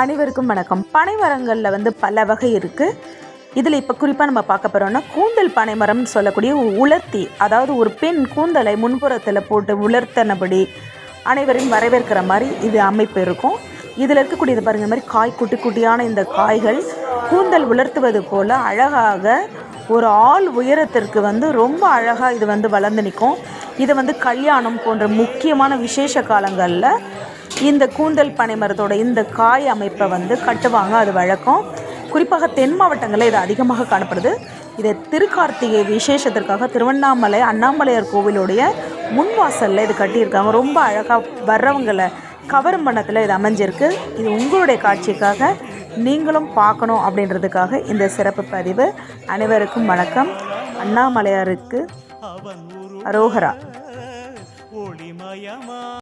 அனைவருக்கும் வணக்கம். பனைமரங்களில் வந்து பல வகை இருக்குது இதில் இப்போ குறிப்பாக நம்ம பார்க்க போகிறோம்னா கூந்தல் பனைமரம்னு சொல்லக்கூடிய உலர்த்தி அதாவது ஒரு பெண் கூந்தலை முன்புறத்தில் போட்டு உலர்த்தனபடி அனைவரையும் வரவேற்கிற மாதிரி இது அமைப்பு இருக்கும். இதில் இருக்கக்கூடியது பாருங்க இந்த மாதிரி காய் குட்டி குட்டியான இந்த காய்கள் கூந்தல் உலர்த்துவது போல் அழகாக ஒரு ஆள் உயரத்திற்கு வந்து ரொம்ப அழகாக இது வந்து வளர்ந்து நிற்கும். இது வந்து கல்யாணம் போன்ற முக்கியமான விசேஷ காலங்களில் இந்த கூந்தல் பனைமரத்தோட இந்த காய் அமைப்பை வந்து கட்டுவாங்க. அது வழக்கம். குறிப்பாக தென் மாவட்டங்களில் இது அதிகமாக காணப்படுது. இதை திருக்கார்த்திகை விசேஷத்திற்காக திருவண்ணாமலை அண்ணாமலையார் கோவிலுடைய முன்வாசலில் இது கட்டியிருக்காங்க. ரொம்ப அழகாக வர்றவங்களை கவரும் பண்ணத்தில் இது அமைஞ்சிருக்கு. இது உங்களுடைய காட்சிக்காக நீங்களும் பார்க்கணும் அப்படின்றதுக்காக இந்த சிறப்பு பதிவு. அனைவருக்கும் வணக்கம். அண்ணாமலையாருக்கு அரோகரா. ஒளிமயமா